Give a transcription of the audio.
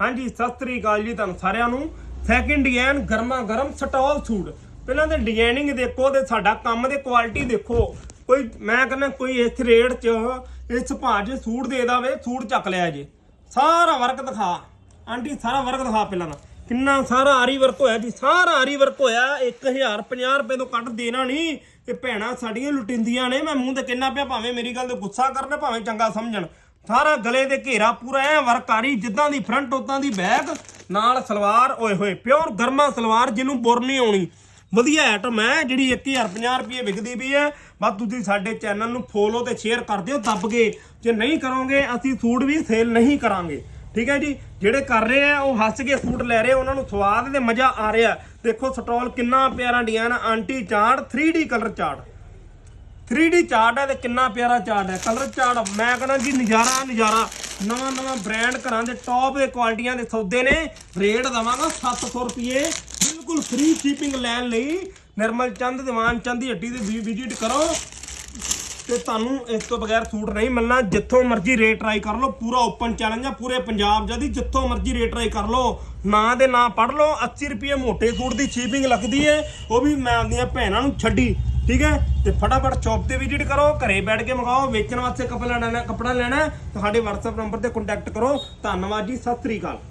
ਹਾਂਜੀ, ਸਤਿ ਸ੍ਰੀ ਅਕਾਲ ਜੀ ਤੁਹਾਨੂੰ ਸਾਰਿਆਂ ਨੂੰ। ਸੈਕਿੰਡ ਡਿਜ਼ਾਈਨ ਗਰਮਾ ਗਰਮ ਸਟਾਲ ਸੂਟ। ਪਹਿਲਾਂ ਤੇ ਡਿਜ਼ਾਈਨਿੰਗ ਦੇਖੋ ਤੇ ਸਾਡਾ ਕੰਮ ਦੇ ਕੁਆਲਿਟੀ ਦੇਖੋ। ਕੋਈ, ਮੈਂ ਕਹਿੰਦਾ ਕੋਈ ਇਸ ਰੇਟ 'ਚ, ਇਸ ਭਾਅ 'ਚ ਸੂਟ ਦੇ ਦਾਵੇ, ਸੂਟ ਚੱਕ ਲਿਆ ਜੇ। ਸਾਰਾ ਵਰਕ ਦਿਖਾ। ਆਂਟੀ, ਸਾਰਾ ਵਰਕ ਦਿਖਾ ਪਹਿਲਾਂ ਨਾ ਕਿੰਨਾ ਸਾਰਾ ਆਰੀ ਵਰਕ ਹੋਇਆ ਜੀ, ਸਾਰਾ ਆਰੀ ਵਰਕ ਹੋਇਆ। 1050 ਰੁਪਏ ਤੋਂ ਕੱਟ ਦੇਣਾ ਨਹੀਂ ਇਹ ਭੈਣਾਂ ਸਾਡੀਆਂ ਲੁਟਿੰਦੀਆਂ ਨੇ। ਮੈਂ ਮੂੰਹ ਤੇ ਕਿੰਨਾ ਪਿਆ, ਭਾਵੇਂ ਮੇਰੀ ਗੱਲ ਤੇ ਗੁੱਸਾ ਕਰਨ, ਭਾਵੇਂ ਚੰਗਾ ਸਮਝਣ। ਸਾਰਾ ਗਲੇ ਦੇ ਘੇਰਾ ਪੂਰਾ ਐ ਵਰਕਾਰੀ, ਜਿੱਦਾਂ ਦੀ ਫਰੰਟ ਉਦਾਂ ਦੀ ਬੈਕ ਨਾਲ ਸਲਵਾਰ, ਓਏ ਹੋਏ ਪਿਓਰ ਗਰਮਾ ਸਲਵਾਰ ਜਿਹਨੂੰ ਬੁਰ ਨਹੀਂ ਆਉਣੀ। ਵਧੀਆ ਆਈਟਮ ਹੈ, ਜਿਹੜੀ 1050 ਰੁਪਏ ਵਿਕਦੀ ਵੀ ਹੈ। ਬਸ ਤੁਸੀਂ ਸਾਡੇ ਚੈਨਲ ਨੂੰ ਫੋਲੋ ਤੇ ਸ਼ੇਅਰ ਕਰ ਦਿਓ, ਦੱਬ ਕੇ। ਜੇ ਨਹੀਂ ਕਰੋਗੇ, ਅਸੀਂ ਸੂਟ ਵੀ ਸੇਲ ਨਹੀਂ ਕਰਾਂਗੇ। ਠੀਕ ਹੈ ਜੀ? ਜਿਹੜੇ ਕਰ ਰਹੇ ਆ ਉਹ ਹੱਸ ਕੇ ਸੂਟ ਲੈ ਰਹੇ, ਉਹਨਾਂ ਨੂੰ ਸਵਾਦ ਤੇ ਮਜ਼ਾ ਆ ਰਿਹਾ। ਦੇਖੋ, ਸਟਾਲ ਕਿੰਨਾ ਪਿਆਰਾ design aunty chart 3D colour chart. 3D chart ਹੈ ਤੇ ਕਿੰਨਾ ਪਿਆਰਾ ਚਾਰਟ ਹੈ। ਕਲਰ ਚਾਰਟ ਮੈਂ ਕਹਿੰਦਾ ਜੀ ਨਜ਼ਾਰਾ ਨਜ਼ਾਰਾ। ਨਵਾਂ ਨਵਾਂ ਬ੍ਰਾਂਡ ਘਰਾਂ ਦੇ ਟੌਪ ਦੇ ਕੁਆਲਿਟੀਆਂ ਦੇ ਸੌਦੇ ਨੇ। ਰੇਟ ਦਵਾਂਗਾ 700 ਰੁਪਏ ਬਿਲਕੁਲ ਫ੍ਰੀ ਸ਼ਿਪਿੰਗ ਲੈਣ ਲਈ। ਨਿਰਮਲ ਚੰਦ, ਦੀਵਾਨ ਚੰਦ ਦੀ ਹੱਟੀ 'ਤੇ ਵਿਜ਼ਿਟ ਕਰੋ। ਤੇ ਤੁਹਾਨੂੰ ਇਸ ਤੋਂ ਬਗੈਰ ਸੂਟ ਨਹੀਂ ਮਿਲਣਾ। ਜਿੱਥੋਂ ਮਰਜ਼ੀ ਰੇਟ ਟਰਾਈ ਕਰ ਲਓ। ਪੂਰਾ ਓਪਨ ਚੈਲੰਜ ਆ। ਪੂਰੇ ਪੰਜਾਬ ਜਦੀ ਜਿੱਥੋਂ ਮਰਜ਼ੀ ਰੇਟ ਟਰਾਈ ਕਰ ਲਓ। ਨਾਂ ਦੇ ਨਾਂ ਪੜ ਲਓ। 80 ਰੁਪਏ ਮੋਟੇ ਸੂਟ ਦੀ ਸ਼ਿਪਿੰਗ ਲੱਗਦੀ ਹੈ ਉਹ ਵੀ ਮੈਂ ਆਪਦੀਆਂ ਭੈਣਾਂ ਨੂੰ ਛੱਡੀ। ਠੀਕ ਹੈ? ਤੇ ਫਟਾਫਟ ਸ਼ਾਪ ਤੇ ਵਿਜ਼ਿਟ ਕਰੋ, ਘਰੇ ਬੈਠ ਕੇ ਮੰਗਾਓ, ਵੇਚਣ ਵਾਸਤੇ ਕੱਪੜਾ ਲੈਣਾ ਕੱਪੜਾ ਲੈਣਾ ਤੁਹਾਡੇ WhatsApp ਨੰਬਰ ਤੇ ਕੰਟੈਕਟ ਕਰੋ। ਧੰਨਵਾਦ ਜੀ, ਸਤਿ ਸ੍ਰੀ ਅਕਾਲ।